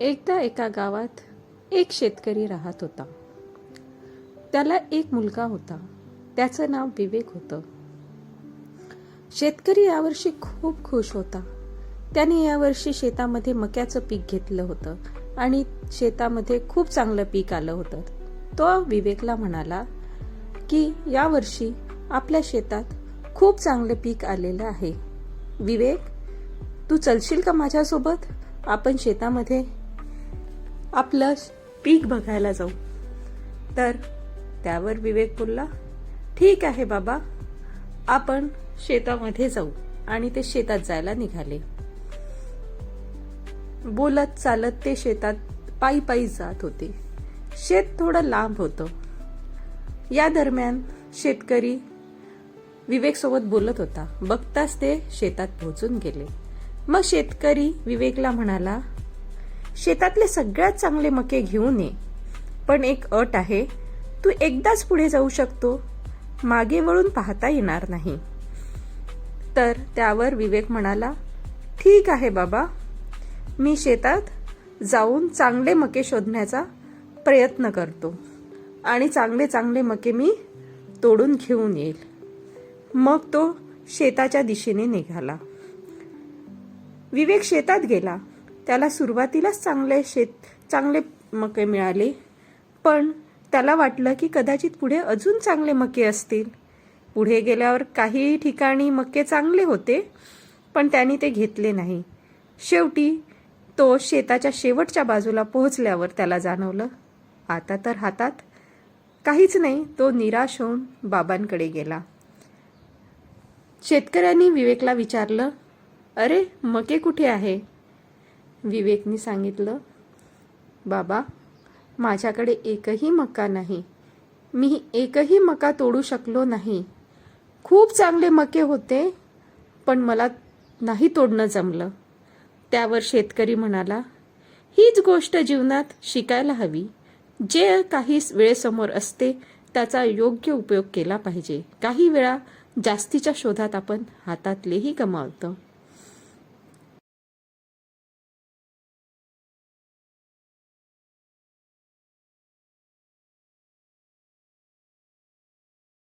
एकदा एका गावात एक शेतकरी राहत होता. त्याला एक मुलगा होता. त्याचं नाव विवेक होतं. शेतकरी यावर्षी खूप खुश होता. त्याने यावर्षी शेतामध्ये मक्याचं पीक घेतलं होतं आणि शेतामध्ये खूप चांगलं पीक आलं होतं. तो विवेकला म्हणाला की यावर्षी आपल्या शेतात खूप चांगलं पीक आलेलं आहे. विवेक तू चलशील का माझ्यासोबत? आपण शेतामध्ये आपलं पीक बघायला जाऊ. तर त्यावर विवेक बोलला ठीक आहे बाबा आपण शेतामध्ये जाऊ. आणि ते शेतात जायला निघाले. बोलत चालत ते शेतात पायी पायी जात होते. शेत थोडं लांब होतं. या दरम्यान शेतकरी विवेक सोबत बोलत होता. बघताच ते शेतात पोहोचून गेले. मग शेतकरी विवेकला म्हणाला शेतातले सगळ्यात चांगले मके घेऊन ये. पण एक अट आहे तू एकदाच पुढे जाऊ शकतो. मागे वळून पाहता येणार नाही. तर त्यावर विवेक म्हणाला ठीक आहे बाबा. मी शेतात जाऊन चांगले मके शोधण्याचा प्रयत्न करतो. आणि चांगले चांगले मके मी तोडून घेऊन येईल. मग तो शेताच्या दिशेने निघाला. विवेक शेतात गेला. त्याला सुरुवातीलाच चांगले शेत चांगले मके मिळाले. पण त्याला वाटलं की कदाचित पुढे अजून चांगले मके असतील. पुढे गेल्यावर काही ठिकाणी मके चांगले होते पण त्यांनी ते घेतले नाही. शेवटी तो शेताच्या शेवटच्या बाजूला पोहोचल्यावर त्याला जाणवलं आता तर हातात काहीच नाही तो निराश होऊन बाबांकडे गेला. शेतकऱ्यांनी विवेकला विचारलं अरे मके कुठे आहे? विवेकनी सांगितलं बाबा माझ्याकडे एकही मका नाही. मी एकही मका तोडू शकलो नाही. खूप चांगले मके होते पण मला नाही तोडणं जमलं. त्यावर शेतकरी म्हणाला हीच गोष्ट जीवनात शिकायला हवी. जे काही वेळेसमोर असते त्याचा योग्य उपयोग केला पाहिजे. काही वेळा जास्तीच्या शोधात आपण हातातलेही गमावतो.